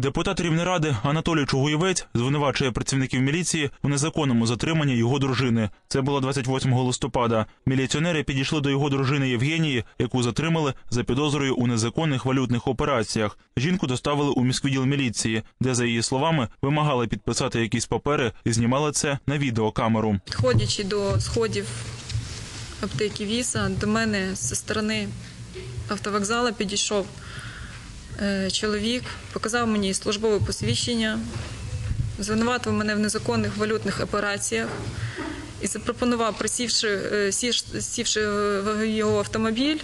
Депутат Рівнеради Анатолій Чугуєвець звинувачує працівників міліції у незаконному затриманні його дружини. Це було 28 листопада. Міліціонери підійшли до його дружини Євгенії, яку затримали за підозрою у незаконних валютних операціях. Жінку доставили у міськвідділ міліції, де, за її словами, вимагали підписати якісь папери і знімали це на відеокамеру. Підходячи до сходів аптеки Віса, до мене зі сторони автовокзалу підійшов чоловік, показав мені службове посвідчення, звинуватив мене в незаконних валютних операціях і запропонував, присівши, е, сівши в його автомобіль,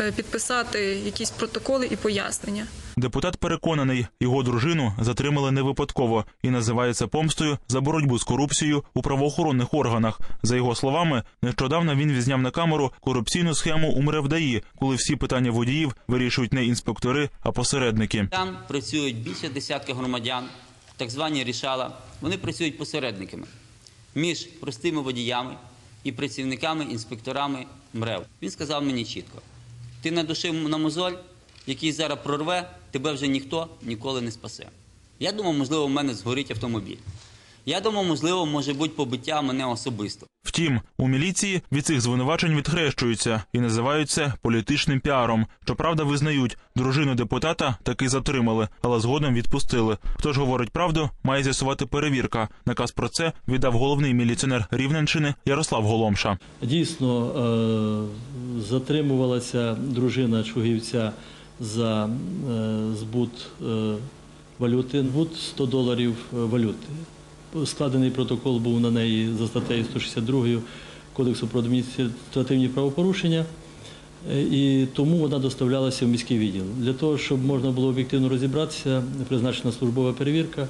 е, підписати якісь протоколи і пояснення. Депутат переконаний, його дружину затримали не випадково і називає це помстою за боротьбу з корупцією у правоохоронних органах. За його словами, нещодавно він відзняв на камеру корупційну схему у МРЕВДАІ, коли всі питання водіїв вирішують не інспектори, а посередники. Там працюють більше десятки громадян, так звані рішала. Вони працюють посередниками між простими водіями і працівниками, інспекторами МРЕВ. Він сказав мені чітко: ти надушив на мозоль, який зараз прорве, тебе вже ніхто ніколи не спасе. Я думав, можливо, в мене згорить автомобіль. Я думав, можливо, може бути побиття мене особисто. Втім, у міліції від цих звинувачень відхрещуються і називають це політичним піаром. Щоправда, визнають, дружину депутата таки затримали, але згодом відпустили. Хто ж говорить правду, має з'ясувати перевірка. Наказ про це віддав головний міліціонер Рівненщини Ярослав Голомша. Дійсно е, затримувалася дружина Чугівця за е, збут е, валюти, збут 100 доларів е, валюти. Складений протокол був на неї за статтею 162 Кодексу про адміністративні правопорушення. І тому вона доставлялася в міський відділ. Для того, щоб можна було об'єктивно розібратися, призначена службова перевірка.